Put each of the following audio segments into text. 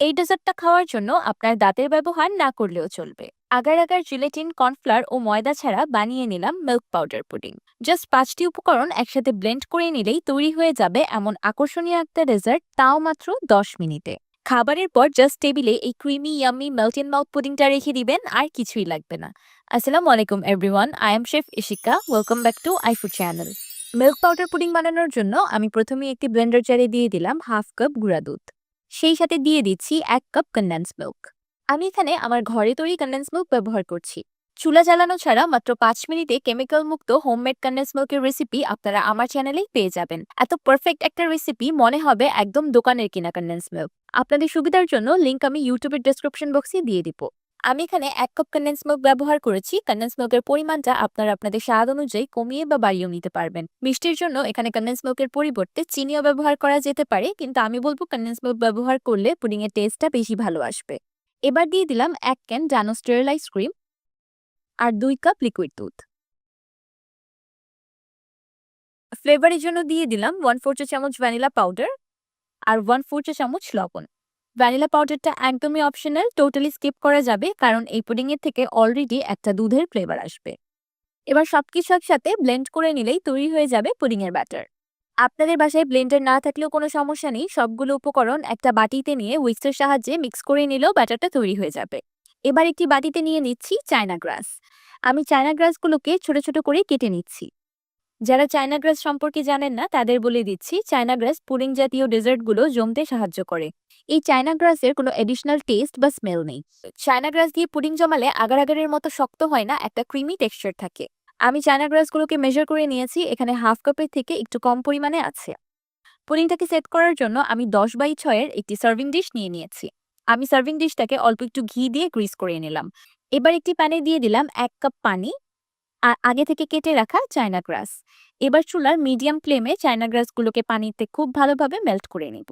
এই ডেজার্টটা খাওয়ার জন্য আপনার দাঁতের ব্যবহার না করলেও চলবে। আগার আগার জিলেটিন, কর্নফ্লাওয়ার ও ময়দা ছাড়া বানিয়ে নিলাম মিল্ক পাউডার পুডিং। জাস্ট পাঁচটি উপকরণ একসাথে ব্লেন্ড করে নিলেই তৈরি হয়ে যাবে এমন আকর্ষণীয় একটা ডেজার্ট, তাও মাত্র দশ মিনিটে। খাবারের পর জাস্ট টেবিলে এই ক্রিমি, ইয়াম্মি মেল্টেন মাউথ পুডিংটা রেখে দিবেন, আর কিছুই লাগবে না। আসসালামু আলাইকুম, everyone. I am chef Ishika. Welcome back to iFood channel. Milk powder pudding বানানোর জন্য আমি প্রথমে একটি ব্লেন্ডার জারে দিয়ে দিলাম হাফ কাপ গুঁড়া দুধ। সেই সাথে দিয়ে দিচ্ছি এক কাপ কন্ডেন্স মিল্ক আমি এখানে আমার ঘরে তৈরি কন্ডেন্স মিল্ক ব্যবহার করছি। চুলা জ্বালানো ছাড়া মাত্র পাঁচ মিনিটে কেমিক্যাল মুক্ত হোমমেড কন্ডেন্স মিল্কের রেসিপি আপনারা আমার চ্যানেলেই পেয়ে যাবেন। এত পারফেক্ট একটা রেসিপি মনে হবে একদম দোকানের কিনা কন্ডেন্স মিল্ক আপনাদের সুবিধার জন্য লিঙ্ক আমি ইউটিউবের ডেসক্রিপশন বক্সে দিয়ে দিব। আমি এখানে এক কাপ কন্ডেন্স মিল্ক ব্যবহার করেছি। কন্ডেন্স মিল্কের পরিমাণটা আপনারা আপনাদের স্বাদ অনুযায়ী কমিয়ে বা বাড়িয়েও নিতে পারবেন। মিষ্টির জন্য এখানে কন্ডেন্স মিল্কের পরিবর্তে চিনিও ব্যবহার করা যেতে পারে, কিন্তু আমি বলব কন্ডেন্স মিল্ক ব্যবহার করলে পুডিং এর টেস্টটা বেশি ভালো আসবে। এবার দিয়ে দিলাম এক ক্যান ডানো স্টেরিলাইজ ক্রিম আর দুই কাপ লিকুইড দুধ। ফ্লেভারের জন্য দিয়ে দিলাম ওয়ান ফোর চামচ ভ্যানিলা পাউডার আর ওয়ান ফোর চামচ লবণ। ভ্যানিলা পাউডারটা একদমই অপশনাল টোটালি স্কিপ করা যাবে, কারণ এই পুডিং এর থেকে অলরেডি একটা দুধের ফ্লেভার আসবে। এবার সবকিছু একসাথে ব্লেন্ড করে নিলেই তৈরি হয়ে যাবে পুডিং এর ব্যাটার আপনাদের বাসায় ব্লেন্ডার না থাকলেও কোনো সমস্যা নেই, সবগুলো উপকরণ একটা বাটিতে নিয়ে উইক্সের সাহায্যে মিক্স করে নিলেও ব্যাটারটা তৈরি হয়ে যাবে। এবার একটি বাটিতে নিয়ে নিচ্ছি চায়না গ্রাস আমি চায়না গ্রাসগুলোকে ছোট ছোট করে কেটে নিচ্ছি। যারা চায়না গ্রাস সম্পর্কে জানেন না, তাদের বলে দিচ্ছি, চায়না গ্রাস পুডিং জাতীয় ডেজার্টগুলো জমতে সাহায্য করে। এই চায়না গ্রাসের কোনো এডিশনাল টেস্ট বা স্মেল নেই। চায়না গ্রাস দিয়ে পুডিং জমালে আগার আগারের মতো শক্ত হয় না, একটা ক্রিমি টেক্সচার থাকে। আমি চায়না গ্রাসগুলোকে মেজার করে নিয়েছি, এখানে হাফ কাপের থেকে একটু কম পরিমাণে আছে। পুডিংটাকে সেট করার জন্য আমি দশ বাই ছয়ের একটি সার্ভিং ডিশ নিয়ে নিয়েছি। আমি সার্ভিং ডিশটাকে অল্প একটু ঘি দিয়ে গ্রিস করে নিলাম। এবার একটি প্যানে দিয়ে দিলাম এক কাপ পানি। আগে থেকে কেটে রাখা চায়না গ্রাস। এবার চুলার মিডিয়াম ফ্লেমে চায়না গ্রাসগুলোকে পানিতে খুব ভালোভাবে মেল্ট করে নিব।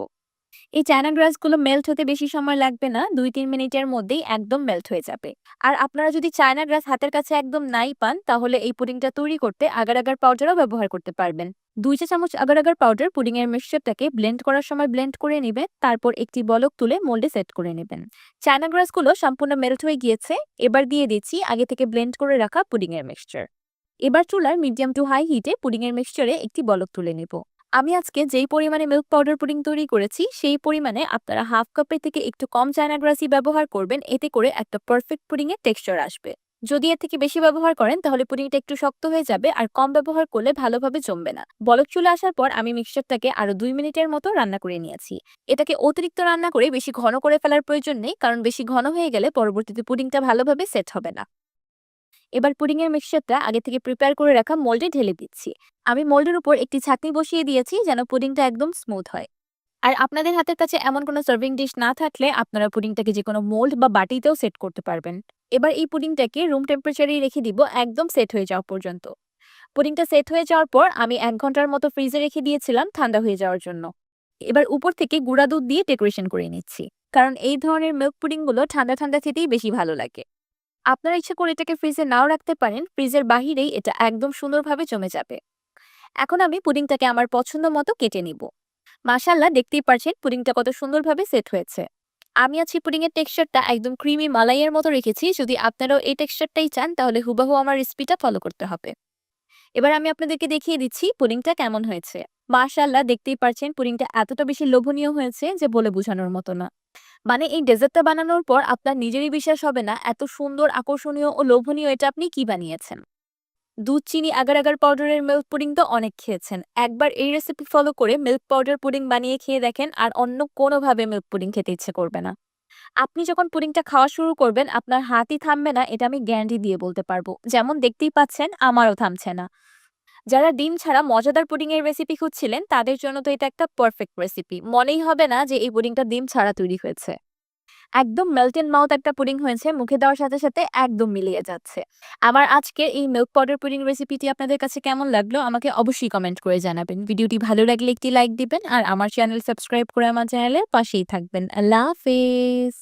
এই চায়না গ্রাসগুলো মেল্ট হতে বেশি সময় লাগবে না, দুই তিন মিনিটের মধ্যেই একদম মেল্ট হয়ে যাবে। আর আপনারা যদি চায়না গ্রাস হাতের কাছে একদম নাই পান, তাহলে এই পুডিংটা তৈরি করতে আগার আগার পাউডারও ব্যবহার করতে পারবেন। দুই চা চামচ আগার আগার পাউডার পুডিং এর মিক্সচারটাকে ব্লেন্ড করার সময় ব্লেন্ড করে নেবেন, তারপর একটি বলক তুলে মোল্ডে সেট করে নেবেন। চায়না গ্রাসগুলো সম্পূর্ণ মেল্ট হয়ে গিয়েছে, এবার দিয়ে দিচ্ছি আগে থেকে ব্লেন্ড করে রাখা পুডিং এর মিক্সচার এবার চুলার মিডিয়াম টু হাই হিটে পুডিং এর মিক্সচারে একটি বলক তুলে নেব। আমি আজকে যেই পরিমাণে মিল্ক পাউডার পুডিং তৈরি করেছি, সেই পরিমাণে আপনারা হাফ কাপের থেকে একটু কম চায়না গ্রাসি ব্যবহার করবেন। এতে করে একটা পারফেক্ট পুডিং এর টেক্সচার আসবে। যদি এর থেকে বেশি ব্যবহার করেন, তাহলে পুডিংটা একটু শক্ত হয়ে যাবে আর কম ব্যবহার করলে ভালোভাবে জমবে না। বলক চুলে আসার পর আমি মিক্সচারটাকে আরও দুই মিনিটের মতো রান্না করে নিয়েছি। এটাকে অতিরিক্ত রান্না করে বেশি ঘন করে ফেলার প্রয়োজন নেই, কারণ বেশি ঘন হয়ে গেলে পরবর্তীতে পুডিংটা ভালোভাবে সেট হবে না। এবার পুডিং এর মিক্সচারটা আগে থেকে প্রিপেয়ার করে রাখা মোল্ডে ঢেলে দিচ্ছি। আমি মোল্ডের উপর একটি ছাঁকনি বসিয়ে দিয়েছি যেন পুডিংটা একদম স্মুথ হয়। আর আপনাদের হাতের কাছে এমন কোনো সার্ভিং ডিশ না থাকলে আপনারা পুডিংটাকে যে কোনো মোল্ড বা বাটিতেও সেট করতে পারবেন। এবার এই পুডিংটাকে রুম টেম্পারেচারেই রেখে দিব একদম সেট হয়ে যাওয়া পর্যন্ত। পুডিংটা সেট হয়ে যাওয়ার পর আমি এক ঘণ্টার মতো ফ্রিজে রেখে দিয়েছিলাম ঠান্ডা হয়ে যাওয়ার জন্য। এবার উপর থেকে গুঁড়া দুধ দিয়ে ডেকোরেশন করে নিচ্ছি। কারণ এই ধরনের মিল্ক পুডিংগুলো ঠান্ডা ঠান্ডা খেতেই বেশি ভালো লাগে। আপনারা ইচ্ছা করে এটাকে ফ্রিজে নাও রাখতে পারেন ফ্রিজের বাহিরেই এটা একদম সুন্দরভাবে জমে যাবে। এখন আমি পুডিংটাকে আমার পছন্দ মতো কেটে নিব। মাসাল্লাহ দেখতেই পারছেন পুডিংটা কত সুন্দরভাবে সেট হয়েছে। আমি আছি পুডিংয়ের টেক্সচারটা একদম ক্রিমি মালাইয়ের মতো রেখেছি, যদি আপনারাও এই টেক্সচারটাই চান, তাহলে হুবাহু আমার রেসিপিটা ফলো করতে হবে। এবার আমি আপনাদেরকে দেখিয়ে দিচ্ছি পুডিংটা কেমন হয়েছে। মাশাল্লাহ দেখতেই পারছেন পুডিংটা এতটা বেশি লোভনীয় হয়েছে যে বলে বোঝানোর মতো না। মানে এই ডেজার্টটা বানানোর পর আপনার নিজেরই বিশ্বাস হবে না এত সুন্দর, আকর্ষণীয় ও লোভনীয় এটা আপনি কি বানিয়েছেন। দুধ, চিনি, আগার আগার পাউডারের মিল্ক পুডিং তো অনেক খেয়েছেন। একবার এই রেসিপি ফলো করে মিল্ক পাউডার পুডিং বানিয়ে খেয়ে দেখেন আর অন্য কোনোভাবে মিল্ক পুডিং খেতে ইচ্ছে করবে না। আপনি যখন পুডিংটা খাওয়া শুরু করবেন আপনার হাতই থামবে না এটা আমি গ্যারান্টি দিয়ে বলতে পারব। যেমন দেখতেই পাচ্ছেন, আমারও থামছে না। যারা ডিম ছাড়া মজাদার পুডিং এর রেসিপি খুঁজছিলেন, তাদের জন্য তো এটা একটা পারফেক্ট রেসিপি মনেই হবে না যে এই পুডিংটা ডিম ছাড়া তৈরি হয়েছে। একদম মেল্টেন মাউথ একটা পুডিং হয়েছে, মুখে দেওয়ার সাথে সাথে একদম মিলিয়ে যাচ্ছে। আমার আজকের এই মিল্ক পাউডার পুডিং রেসিপিটি আপনাদের কাছে কেমন লাগল, আমাকে অবশ্যই কমেন্ট করে জানাবেন। ভিডিওটি ভালো লাগলে একটি লাইক দিবেন, আর আমার চ্যানেল সাবস্ক্রাইব করে আমার চ্যানেলের পাশেই থাকবেন। আল্লাহ হাফেজ!